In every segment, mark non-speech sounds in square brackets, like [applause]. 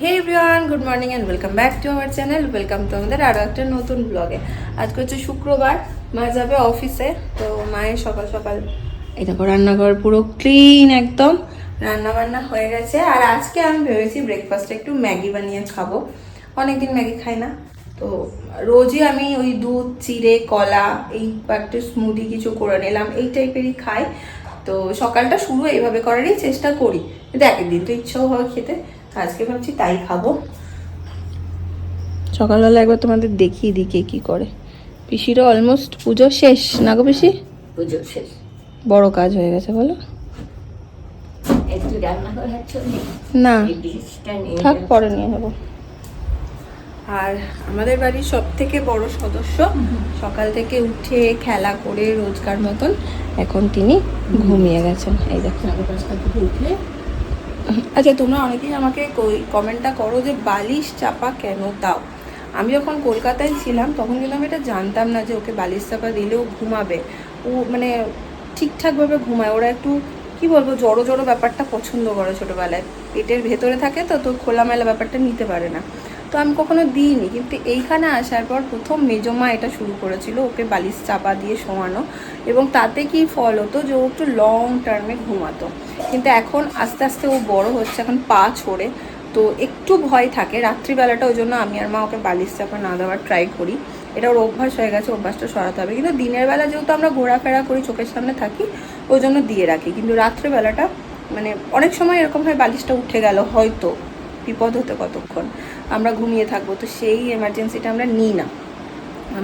Hey everyone good morning and welcome back to our channel welcome তো আমাদের আরও একটা নতুন ব্লগে আজকে হচ্ছে শুক্রবার, মা যাবে অফিসে তো মায়ের সকাল সকাল এই দেখো রান্নাঘর পুরো ক্লিন একদম রান্না বান্না হয়ে গেছে। আর আজকে আমি ভেবেছি ব্রেকফাস্টে একটু ম্যাগি বানিয়ে খাব। অনেকদিন ম্যাগি খাই না। তো রোজই আমি ওই দুধ, চিড়ে, কলা, এই একটা স্মুদি কিছু করে নিলাম, এই টাইপেরই খাই। তো সকালটা শুরু এইভাবে করারই চেষ্টা করি। কিন্তু একদিন তো ইচ্ছাও হয় খেতে। আজকে ভাবছি তাই খাব। সকালবেলা একবার তোমাদের দেখিয়ে দিই কে কি করে। পিসিরও অলমোস্ট পুজো শেষ না গো পিসি? পুজো শেষ। বড় কাজ হয়ে গেছে বলো। একটু রান্না করার জন্য না এই থাক পরে নিয়ে নেব আর আমাদের বাড়ির সব থেকে বড় সদস্য সকাল থেকে উঠে খেলা করে রোজকার মতন এখন তিনি ঘুমিয়ে গেছেন। এই দেখো। সাড়ে পাঁচটা থেকে উঠে আচ্ছা তোমরা অনেকেই আমাকে কমেন্টটা করো যে বালিশ চাপা কেন দাও? আমি যখন কলকাতায় ছিলাম, তখন কিন্তু আমি এটা জানতাম না যে ওকে বালিশ চাপা দিলেও ঘুমাবে। ও মানে ঠিকঠাকভাবে ঘুমায়। ওরা একটু, কি বলব, জড়ো জড়ো ব্যাপারটা পছন্দ করে ছোটোবেলায়। পেটের ভেতরে থাকে তো তো খোলামেলা ব্যাপারটা নিতে পারে না। তো আমি কখনো দিইনি। কিন্তু এইখানে আসার পর প্রথম মেজমা এটা শুরু করেছিল, ওকে বালিশ চাপা দিয়ে শোয়ানো। এবং তাতে কি ফল হতো যে ও একটু লং টার্মে ঘুমাতো। কিন্তু এখন আস্তে আস্তে ও বড় হচ্ছে, এখন পা ছড়ে। তো একটু ভয় থাকে, রাত্রিবেলাটা ওই জন্য আমি আর মা ওকে বালিশ চাপা না দেওয়ার ট্রাই করি। এটা ওর অভ্যাস হয়ে গেছে, অভ্যাসটা সরাতে হবে। কিন্তু দিনের বেলা যেহেতু আমরা ঘোরাফেরা করি, চোখের সামনে থাকি, ওই জন্য দিয়ে রাখি। কিন্তু রাত্রেবেলাটা মানে অনেক সময় এরকম হয় বালিশটা উঠে গেল, হয়তো বিপদ হতে কতক্ষণ। আমরা ঘুমিয়ে থাকব, তো সেই এমার্জেন্সিটা আমরা নিই না।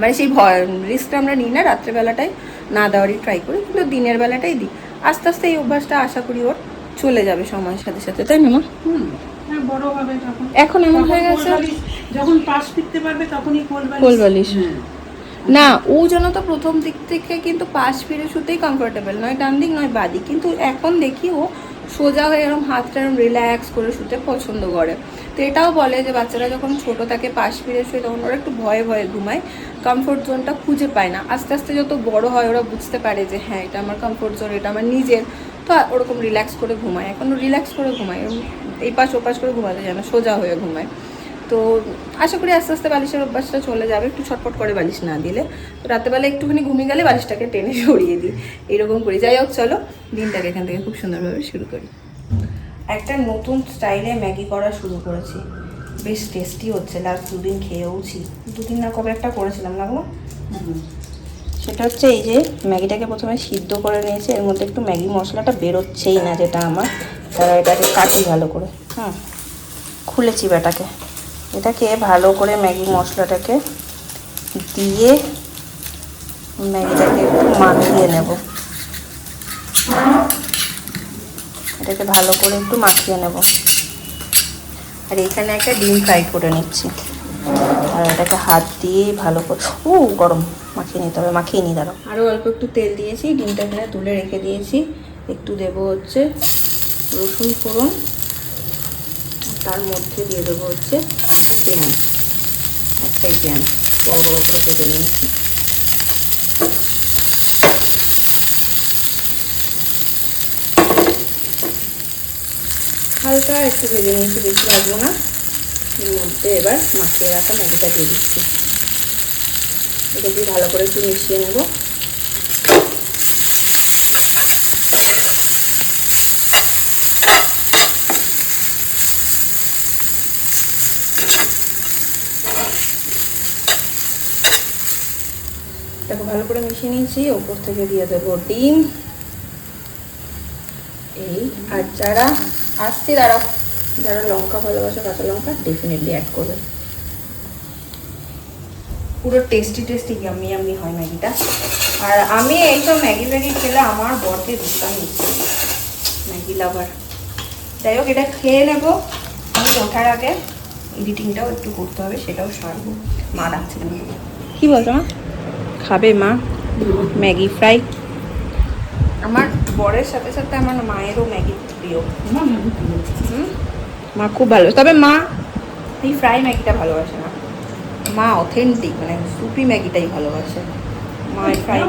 মানে সেই ভয় রিস্কটা আমরা নিই না, রাত্রেবেলাটাই না দেওয়ারই ট্রাই করি, কিন্তু দিনের বেলাটাই দিই। আস্তে আস্তে এই অভ্যাসটা আশা করি ওর চলে যাবে সময়ের সাথে সাথে তাই না হ্যাঁ, বড় হবে তখন এখন এমন হয়ে গেছে যখন পাশ ফিরতে পারবে তখনই কোলবালিশ কোলবালিশ। হ্যাঁ। না ও যেন তো প্রথম দিক থেকে কিন্তু পাশ ফিরে শুতেই কমফোর্টেবল নয় ডান দিক নয় বাদিক কিন্তু এখন দেখি ও সোজা হয়ে এরকম হাতটা এরকম রিল্যাক্স করে শুতে পছন্দ করে। তো এটাও বলে যে বাচ্চারা যখন ছোট থাকে, পাশ ফিরে শুয়ে তখন ওরা একটু ভয়ে ভয়ে ঘুমায়। কমফোর্ট জোনটা খুঁজে পায় না। আস্তে আস্তে যত বড় হয় ওরা বুঝতে পারে যে হ্যাঁ এটা আমার কমফোর্ট জোন এটা আমার নিজের। তো ওরকম রিল্যাক্স করে ঘুমায়। এখন রিল্যাক্স করে ঘুমায়। এই পাশ ও পাশ করে ঘুমাতে যায় না, সোজা হয়ে ঘুমায়। তো আশা করি আস্তে আস্তে বালিশের অভ্যাসটা চলে যাবে। একটু ছটপট করে বালিশ না দিলে। তো রাতেবেলা একটুখানি ঘুমিয়ে গেলে বালিশটাকে টেনে [laughs] সরিয়ে দিই। এরকম করি। যাই হোক চলো। দিনটাকে এখান থেকে খুব সুন্দরভাবে শুরু করি। একটা নতুন স্টাইলে ম্যাগি করা শুরু করেছি। বেশ টেস্টি হচ্ছে। লাস্ট দুদিন খেয়েওছি। দুদিন না কবে একটা করেছিলাম না। সেটা হচ্ছে এই যে ম্যাগিটাকে প্রথমে সিদ্ধ করে নিয়েছি। এর মধ্যে একটু ম্যাগি মশলাটা বেরোচ্ছেই না যেটা আমার। তারা এটাকে কাটি ভালো করে। হ্যাঁ খুলেছি বেটাকে এটাকে ভালো করে ম্যাগি মশলাটাকে দিয়ে ম্যাগিটাকে একটু মাখিয়ে নেব। এটাকে ভালো করে একটু মাখিয়ে নেব। আর এখানে একটা ডিম ফ্রাই করে নিচ্ছি। আর এটাকে হাত দিয়ে ভালো করে ও, গরম। মাখিয়ে নিতে হবে, মাখিয়ে নিই দাঁড়াও। আরও অল্প একটু তেল দিয়েছি, ডিমটা এখানে তুলে রেখে দিয়েছি। একটু দেবো হচ্ছে রসুন ফোড়ন। তার মধ্যে দিয়ে দেবো হচ্ছে পেঁয়াজ একটাই পেঁয়াজ বড় বড় করে কেটে নিয়েছি হালকা একটু ভেজে নিয়েছি বেশি লাগবো না। এর মধ্যে এবার মাখিয়ে রাখা ম্যাগিটা দিয়ে দিচ্ছি। এটা দিয়ে ভালো করে একটু মিশিয়ে নেব দেখো ভালো করে মিশিয়ে নিয়েছি, ওপর থেকে দিয়ে দেবো ডিম। এই, আর যারা আসছে, তারা, যারা লঙ্কা ভালোবাসে, কাঁচা লঙ্কা ডেফিনেটলি অ্যাড করবে। পুরো টেস্টি টেস্টি ইয়াম্মি ইয়াম্মি হয় ম্যাগিটা। আর আমি এইসব ম্যাগি ম্যাগি খেলে আমার বরকে দিতাম ম্যাগি লাভার যাই হোক, এটা খেয়ে নেব। আমি ওঠার আগে এডিটিংটাও একটু করতে হবে, সেটাও সারবো। মা ডাকছে কিন্তু কী বলছো মা? খাবে মা? Maggi fry? আমার বরের সাথে সাথে আমার মায়েরও ম্যাগি প্রিয়? মা খুব ভালো। তবে মা এই ফ্রাই ম্যাগিটা ভালোবাসে না। মা অথেন্টিক মানে সুপি ম্যাগিটাই ভালোবাসে। মা এই ফ্রাই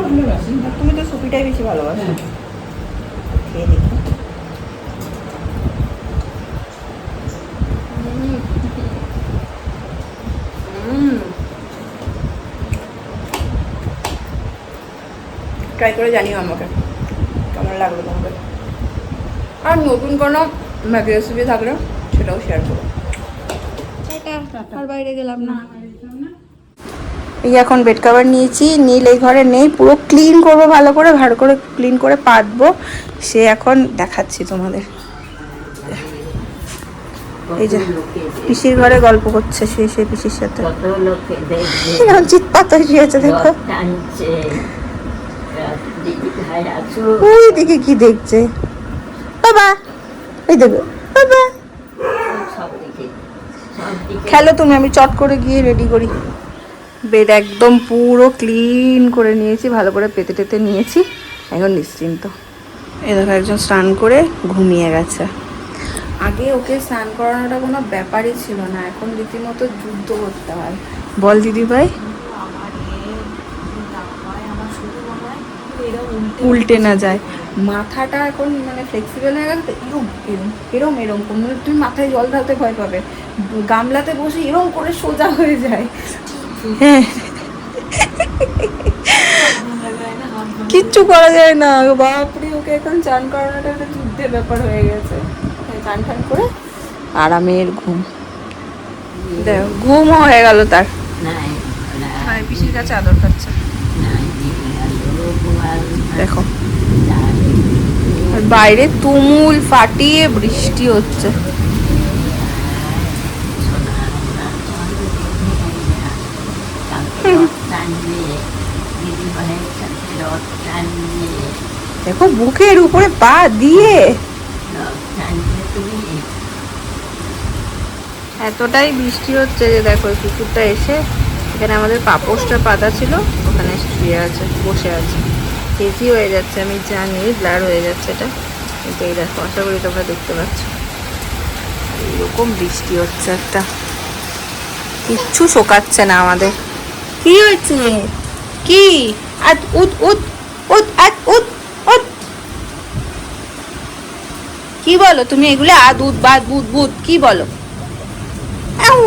তুমি তো সুপিটাই বেশি ভালোবাসো। হ্যাঁ। খেয়ে দেখি। ট্রাই করে জানিও আমাকে। কেমন লাগল তোমাকে? আর নতুন কোনো ম্যাগি রেসিপি থাকলে সেটাও শেয়ার করো। আর বাইরে গেলাম না। এই এখন বেড কভার নিয়েছি নীল এই ঘরে নেই পুরো ক্লিন করব ভালো করে ভালো করে ক্লিন করে পাতবো। সে এখন দেখাচ্ছি তোমাদের। এই যে পিসির ঘরে গল্প করছে সে সে পিসির সাথে। চিৎপাত হয়ে দেখো রথ টানছে দিদি ভাই আছো ওই দিকে কি দেখছে? বাবা ওই দেখো, বাবা। খেলো তুমি, আমি চট করে গিয়ে রেডি করি। বেড একদম পুরো ক্লিন করে নিয়েছি, ভালো করে পেতে টেতে নিয়েছি এখন নিশ্চিন্ত। এ দেখো, একজন স্নান করে ঘুমিয়ে গেছে। আগে ওকে স্নান করানোটা কোনো ব্যাপারই ছিল না, এখন রীতিমতো যুদ্ধ করতে হয়। বল দিদি ভাই উল্টে না যায়। মাথাটা এখন মানে ফ্লেক্সিবল হয়ে গেছে তো এরম এরম এরম এরম কোনো তুমি মাথায় জল ঢালতে ভয় পাবে। গামলাতে বসে এরম করে সোজা হয়ে যায়। হ্যাঁ। কিচ্ছু করা যায় না। বাপরে ওকে এখন চান করানোটা একটা যুদ্ধের ব্যাপার হয়ে গেছে। চান টান করে আরামের ঘুম। দেখো ঘুমও হয়ে গেল তার। পিসির কাছে আদর খাচ্ছে। দেখো। বাইরে তুমুল ফাটিয়ে বৃষ্টি হচ্ছে। দেখো বুকের উপরে পা দিয়ে। এতটাই বৃষ্টি হচ্ছে যে দেখো, কুকুরটা এসে এখানে আমাদের পাপোশটা পাতা ছিল, ওখানে শুয়ে আছে, বসে আছে। হেজি হয়ে যাচ্ছে, আমি জানি ব্লার হয়ে যাচ্ছে এটা। কিন্তু এই দেখো, আশা করি তোমরা দেখতে পাচ্ছ। এইরকম বৃষ্টি হচ্ছে একটা। কিচ্ছু শোকাচ্ছে না আমাদের। কি হয়েছে? কি? আত উত উত উত আত উত উত কি বলো? তুমি এগুলো আদ উদ বাদ বুদ বুদ কি বলো? আউ।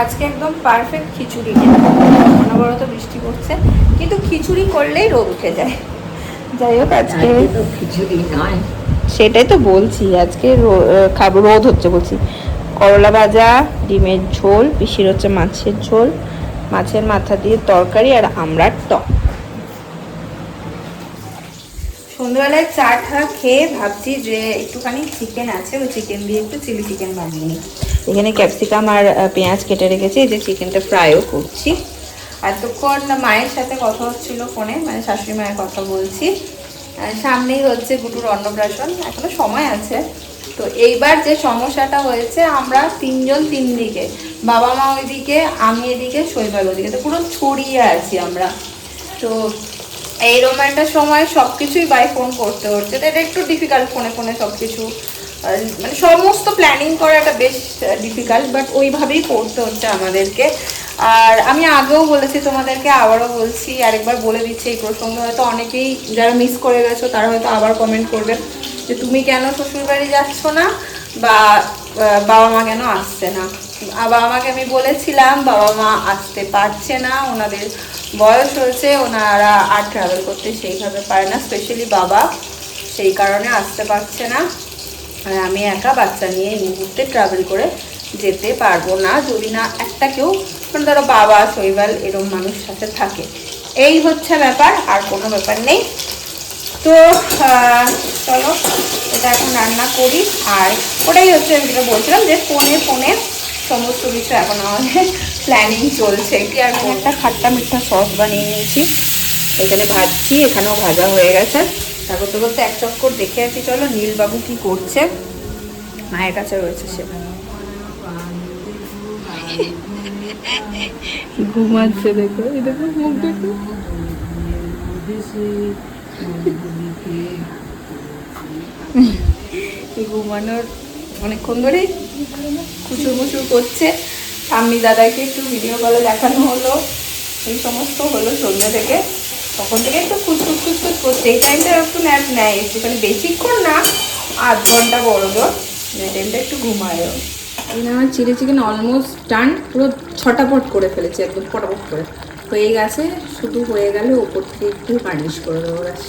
আজকে একদম পারফেক্ট খিচুড়ি অনবরত বৃষ্টি পড়ছে কিন্তু খিচুড়ি করলেই রোদ উঠে যায়। যাই হোক আজকে খিচুড়ি নয়। সেটাই তো বলছি আজকে খাব রোদ হচ্ছে বলছি। করলা ভাজা ডিমের ঝোল পিসির হচ্ছে মাছের ঝোল মাছের মাথা দিয়ে তরকারি আর আমরার টক। সন্ধ্যাবেলায় চা খেয়ে ভাবছি যে একটুখানি চিকেন আছে, ওই চিকেন দিয়ে একটু চিলি চিকেন বানিয়ে নিই। এখানে ক্যাপসিকাম আর পেঁয়াজ কেটে রেখেছি, এই যে চিকেনটা ফ্রাইও করছি। এতক্ষণ মায়ের সাথে কথা হচ্ছিল ফোনে মানে শাশুড়ি মায়ের কথা বলছি। সামনেই হচ্ছে গুটুর অন্নপ্রাশন, এখনও সময় আছে। তো এইবার যে সমস্যাটা হয়েছে, আমরা তিনজন তিন দিকে, বাবা মা ওইদিকে, আমি এদিকে, শৈবাল ওদিকে, তো পুরো ছড়িয়ে আছি আমরা। তো এইরকম একটা সময় সব কিছুই বাই ফোন করতে হচ্ছে। তো এটা একটু ডিফিকাল্ট ফোনে ফোনে সব কিছু মানে সমস্ত প্ল্যানিং করাটা বেশ ডিফিকাল্ট বাট ওইভাবেই করতে হচ্ছে আমাদেরকে। আর আমি আগেও বলেছি তোমাদেরকে, আবারও বলছি, আরেকবার বলে দিচ্ছি এই প্রসঙ্গে। হয়তো অনেকেই যারা মিস করে গেছো, তারা হয়তো আবার কমেন্ট করবে যে, তুমি কেন শ্বশুরবাড়ি যাচ্ছ না? বা বাবা মা কেন আসছে না? বাবা আমাকে আমি বলেছিলাম, বাবা মা আসতে পারছে না, ওনাদের বয়স হয়েছে, ওনারা আর ট্রাভেল করতে সেইভাবে পারে না স্পেশালি বাবা সেই কারণে আসতে পারছে না। আর আমি একা বাচ্চা নিয়ে এই মুহূর্তে ট্রাভেল করে যেতে পারব না, যদি না একটা কেউ মানে ধরো বাবা, শৈবাল এরম মানুষ সাথে থাকে। এই হচ্ছে ব্যাপার, আর কোনো ব্যাপার নেই। তো চলো, এটা এখন রান্না করি। আর ওটাই হচ্ছে আমি যেটা বলছিলাম যে ফোনে ফোনে সমস্ত কিছু এখন আমাদের প্ল্যানিং চলছে। কি আর একটা খাট্টা মিঠা সস বানিয়ে নিয়েছি। এখানে ভাজছি এখানেও ভাজা হয়ে গেছে। তারপর তো বলতে এক চক্কর দেখে আসি চলো নীলবাবু কি করছে? মায়ের কাছে রয়েছে সে। ঘুমাচ্ছে দেখো এই দেখো মুখ দেখো। ঘুমানোর অনেকক্ষণ ধরে খুচুর মুচুর করছে। ঠাম্মি দাদাকে একটু ভিডিও কলে দেখানো হলো। এই সমস্ত হলো সন্ধ্যা থেকে। তখন থেকে একটু খুচখুচ খুচখুচ করছে। এই টাইমটা একটু ন্যাপ নেয় একটুখানি বেশিক্ষণ না, আধ ঘণ্টা বড় জোর। মেডেলটা একটু ঘুমায়ও। আমার চিলি চিকেন অলমোস্ট টান পুরো ছটাপট করে ফেলেছি একদম ফটাফট করে। হয়ে গেছে, শুধু হয়ে গেলে, ওপর থেকে একটু গার্নিশ করে দেবো, ব্যাস।